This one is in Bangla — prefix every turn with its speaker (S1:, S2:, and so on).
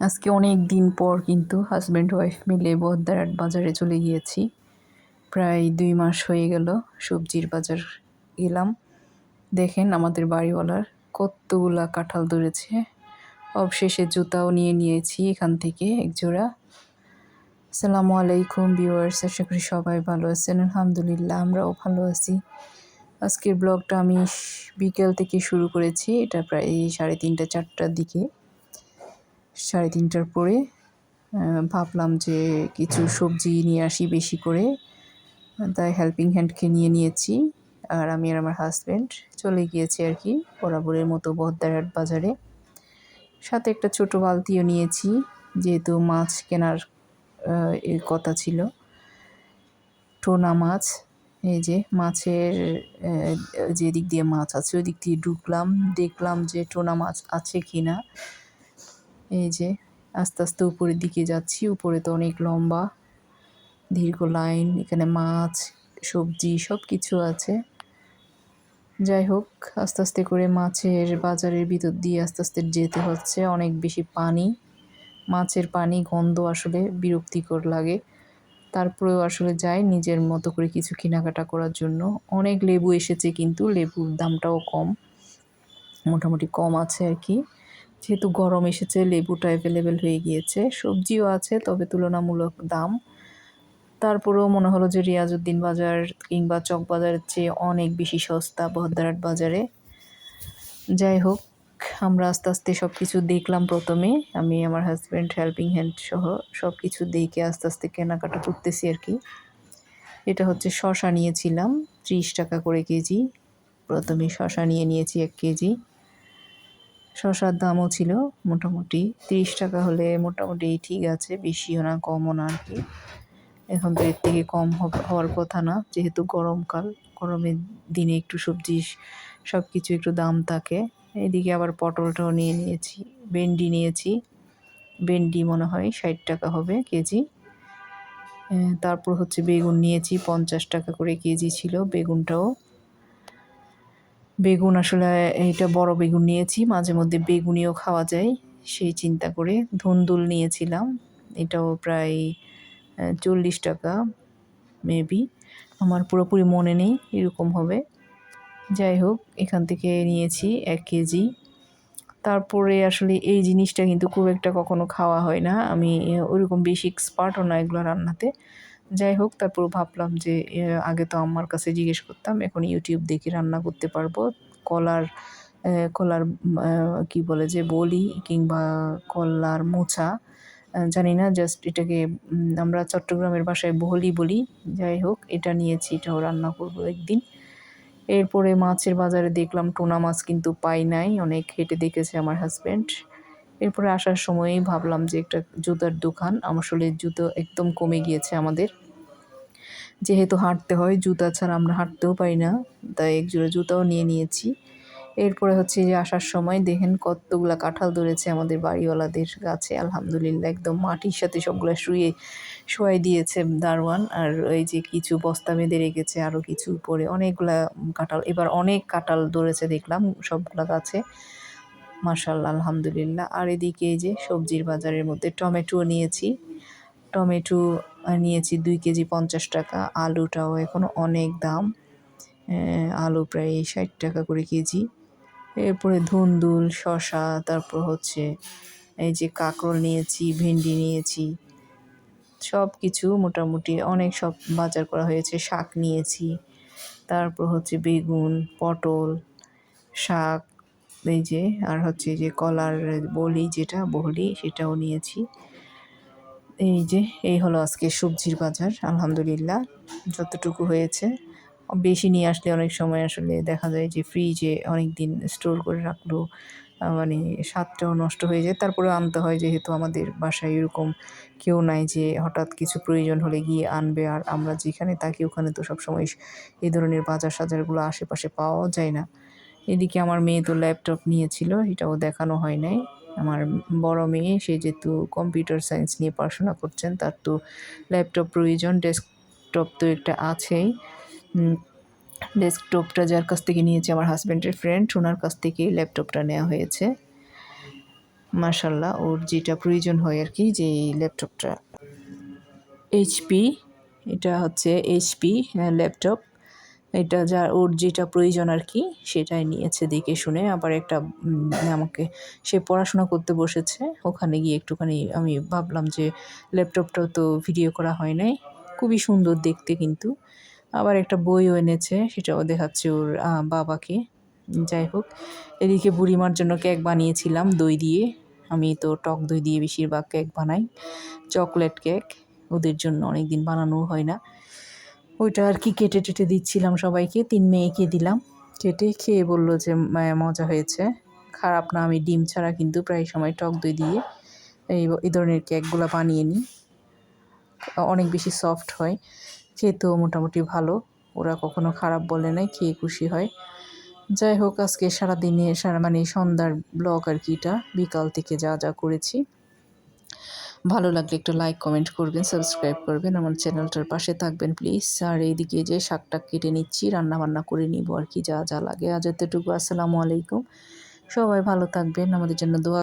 S1: আজকে অনেক দিন পর কিন্তু হাজব্যান্ড ওয়াইফ মিলে বহদ্দারহাট বাজারে চলে গিয়েছি। প্রায় দুই মাস হয়ে গেল সবজির বাজার গেলাম দেখেন আমাদের বাড়িওয়ালার কতগুলা কাঁঠাল ধরেছে। অবশেষে জুতাও নিয়ে নিয়েছি এখান থেকে এক জোড়া। আসসালামু আলাইকুম ভিউয়ার্স আশা করি সবাই ভালো আছেন। আলহামদুলিল্লাহ, আমরাও ভালো আছি। আজকের ব্লগটা আমি বিকেল থেকে শুরু করেছি। এটা প্রায় সাড়ে তিনটা, চারটার দিকে। সাড়ে তিনটার পরে ভাবলাম যে কিছু সবজি নিয়ে আসি বেশি করে। তাই হেল্পিং হ্যান্ডকে নিয়ে নিয়েছি। আর আমি আর আমার হাজব্যান্ড চলে গিয়েছি আর কি বরাবরের মতো বহদ্দারহাট বাজারে। সাথে একটা ছোট বালতিও নিয়েছি, যেহেতু মাছ কেনার কথা ছিল। টোনা মাছ, এই যে মাছের যে দিক দিয়ে মাছ আছে ওই দিক দিয়ে ঢুকলাম। দেখলাম যে টোনা মাছ আছে কি না এই যে আস্তে আস্তে উপরের দিকে যাচ্ছি। উপরে তো অনেক লম্বা, দীর্ঘ লাইন, এখানে মাছ, সবজি সব কিছু আছে। যাই হোক, আস্তে আস্তে করে মাছের বাজারের ভিতর দিয়ে আস্তে আস্তে যেতে হচ্ছে। অনেক বেশি পানি, মাছের পানি গন্ধ আসলে বিরক্তিকর লাগে। তারপরেও আসলে যাই নিজের মতো করে কিছু কেনাকাটা করার জন্য। অনেক লেবু এসেছে কিন্তু লেবুর দামটাও কম, মোটামুটি কম আছে আর কি। যেহেতু গরম এসেছে, লেবুটা অ্যাভেলেবেল হয়ে গিয়েছে, সবজিও আছে, তবে তুলনামূলক দাম। তারপরেও মনে হলো যে রিয়াজউদ্দিন বাজার কিংবা চক বাজারের চেয়ে অনেক বেশি সস্তা বহদ্দারাট বাজারে। যাই হোক, আমরা আস্তে আস্তে সব কিছু দেখলাম প্রথমে। আমি আমার হাজব্যান্ড হেল্পিং হ্যান্ড সহ সব কিছু দেখে আস্তে আস্তে কেনাকাটা করতেছি আর কি। এটা হচ্ছে শশা নিয়েছিলাম, ত্রিশ টাকা করে কেজি। প্রথমে শশা নিয়ে নিয়েছি এক কেজি। শশার দামও ছিল মোটামুটি তিরিশ টাকা হলে মোটামুটি ঠিক আছে, বেশিও না, কমও না আর কি এখন তো এর থেকে কম হওয়ার কথা না, যেহেতু গরমকাল গরমের দিনে একটু সবজি সব কিছু একটু দাম থাকে। এদিকে আবার পটলটাও নিয়ে নিয়েছি, ভেন্ডি নিয়েছি, ভেন্ডি মনে হয় ষাট টাকা হবে কেজি। তারপর হচ্ছে বেগুন নিয়েছি, পঞ্চাশ টাকা করে কেজি ছিল, বেগুনটাও বেগুন আসলে এইটা বড় বেগুন নিয়েছি, মাঝে মধ্যে বেগুনিও খাওয়া যায়, সেই চিন্তা করে ধুন্দুল নিয়েছিলাম, এটাও প্রায় চল্লিশ টাকা মেবি আমার পুরোপুরি মনে নেই, এরকম হবে। যাই হোক, এখান থেকে নিয়েছি এক কেজি। তারপরে আসলে এই জিনিসটা কিন্তু খুব একটা কখনো খাওয়া হয় না, আমি ওইরকম বেশি এক্সপার্টও না এগুলো রান্নাতে যাই হোক, তারপর ভাবলাম যে আগে তো আমার কাছে জিজ্ঞেস করতাম, এখন ইউটিউব দেখে রান্না করতে পারব। কলার কলার কি বলে যে, বলি কিংবা কলার মোছা জানি না জাস্ট এটাকে আমরা চট্টগ্রামের ভাষায় বহলি বলি, যাই হোক, এটা নিয়েছি, এটাও রান্না করব একদিন। এরপরে মাছের বাজারে দেখলাম, টোনা মাছ কিন্তু পাই নাই, অনেক হেঁটে দেখেছে আমার হাজব্যান্ড এরপরে আসার সময়ই ভাবলাম যে একটা জুতার দোকান। আসলে জুতো একদম কমে গিয়েছে আমাদের। যেহেতু হাঁটতে হয়, জুতা ছাড়া আমরা হাঁটতেও পারি না, তাই এক জোড়া জুতাও নিয়ে নিয়েছি। এরপরে হচ্ছে যে আসার সময় দেখেন কতগুলা কাঁঠাল ধরেছে আমাদের বাড়িওয়ালাদের গাছে। আলহামদুলিল্লাহ, একদম মাটির সাথে সবগুলো শুয়ে, শোয়াই দিয়েছে দারোয়ান। আর ওই যে কিছু বস্তা বেঁধে রেখেছে আরও কিছু উপরে অনেকগুলা কাঁঠাল। এবার অনেক কাঁঠাল ধরেছে দেখলাম সবগুলা গাছে। মার্শাল্লাহ আলহামদুলিল্লাহ। আর এদিকে এই যে সবজির বাজারের মধ্যে টমেটো নিয়েছি। টমেটো নিয়েছি দুই কেজি পঞ্চাশ টাকা। আলুটাও এখন অনেক দাম। আলু প্রায় ষাট টাকা করে কেজি। এরপরে ধুন্দুল শশা তারপর হচ্ছে এই যে কাঁকরোল নিয়েছি, ভেন্ডি নিয়েছি। সব কিছু মোটামুটি অনেক সব বাজার করা হয়েছে। শাক নিয়েছি। তারপর হচ্ছে বেগুন, পটল, শাক এই যে, আর হচ্ছে যে কলার বলি যেটা, বহলি, সেটাও নিয়েছি। এই যে, এই হলো আজকে সবজির বাজার, আলহামদুলিল্লাহ। যতটুকু হয়েছে, বেশি নিয়ে আসলে অনেক সময় আসলে দেখা যায় যে ফ্রিজে অনেক দিন স্টোর করে রাখল মানে স্বাদটাও নষ্ট হয়ে যায়। তারপরে আনতে হয় যেহেতু আমাদের বাসায় এরকম কেউ নাই যে হঠাৎ কিছু প্রয়োজন হলে গিয়ে আনবে, আর আমরা যেখানে থাকি ওখানে তো সবসময় এই ধরনের বাজার সাজারগুলো আশেপাশে পাওয়াও যায় না। এদিকে আমার মেয়ে তো ল্যাপটপ নিয়েছিল এটাও দেখানো হয় নাই। আমার বড় মেয়ে, সে যেহেতু কম্পিউটার সায়েন্স নিয়ে পড়াশোনা করছেন, তার তো ল্যাপটপ প্রয়োজন ডেস্কটপ তো একটা আছেই। ডেস্কটপটা যার কাছ থেকে নিয়েছে আমার হাজব্যান্ডের ফ্রেন্ড ওনার কাছ থেকেই ল্যাপটপটা নেওয়া হয়েছে। মাশাল্লাহ ওর যেটা প্রয়োজন হয় আর কি যে ল্যাপটপটা এইচপি এটা হচ্ছে এইচপি ল্যাপটপ এটা যা ওর যেটা প্রয়োজন আর কি, সেটাই নিয়েছে দেখে শুনে। আবার একটা আমাকে, সে পড়াশোনা করতে বসেছে। ওখানে গিয়ে একটুখানি আমি ভাবলাম যে ল্যাপটপটাও তো ভিডিও করা হয় নাই। খুবই সুন্দর দেখতে কিন্তু। আবার একটা বইও এনেছে, সেটাও দেখাচ্ছে ওর বাবাকে। যাই হোক, এদিকে বুড়িমার জন্য কেক বানিয়েছিলাম দই দিয়ে। আমি তো টক দই দিয়ে বেশিরভাগ কেক বানাই। চকলেট কেক, ওদের জন্য অনেক দিন বানানো হয় না। ওইটা আর কি কেটে টেটে দিচ্ছিলাম সবাইকে, তিন মেয়েকে দিলাম। কেটে খেয়ে বলল যে মজা হয়েছে। খারাপ না, আমি ডিম ছাড়া কিন্তু প্রায় সময় টক দই দিয়ে এই এই ধরনের কেকগুলো বানিয়ে নিই। অনেক বেশি সফট হয়, খেতেও মোটামুটি ভালো। ওরা কখনো খারাপ বলে নাই, খেয়ে খুশি হয়। যাই হোক, আজকে সারাদিনে, সারা মানে সন্ধ্যার ব্লগ আর কি এটা। বিকাল থেকে যা যা করেছি। ভালো লাগলে একটু লাইক কমেন্ট করবেন সাবস্ক্রাইব করবেন। আমার চ্যানেলটার পাশে থাকবেন প্লিজ আর এইদিকে যে শাকটা কেটে নিচ্ছি রান্না বান্না করে নিব আর কি, যা যা লাগে। আজ এতটুকু। আসসালামু আলাইকুম। সবাই ভালো থাকবেন। আমাদের জন্য দোয়া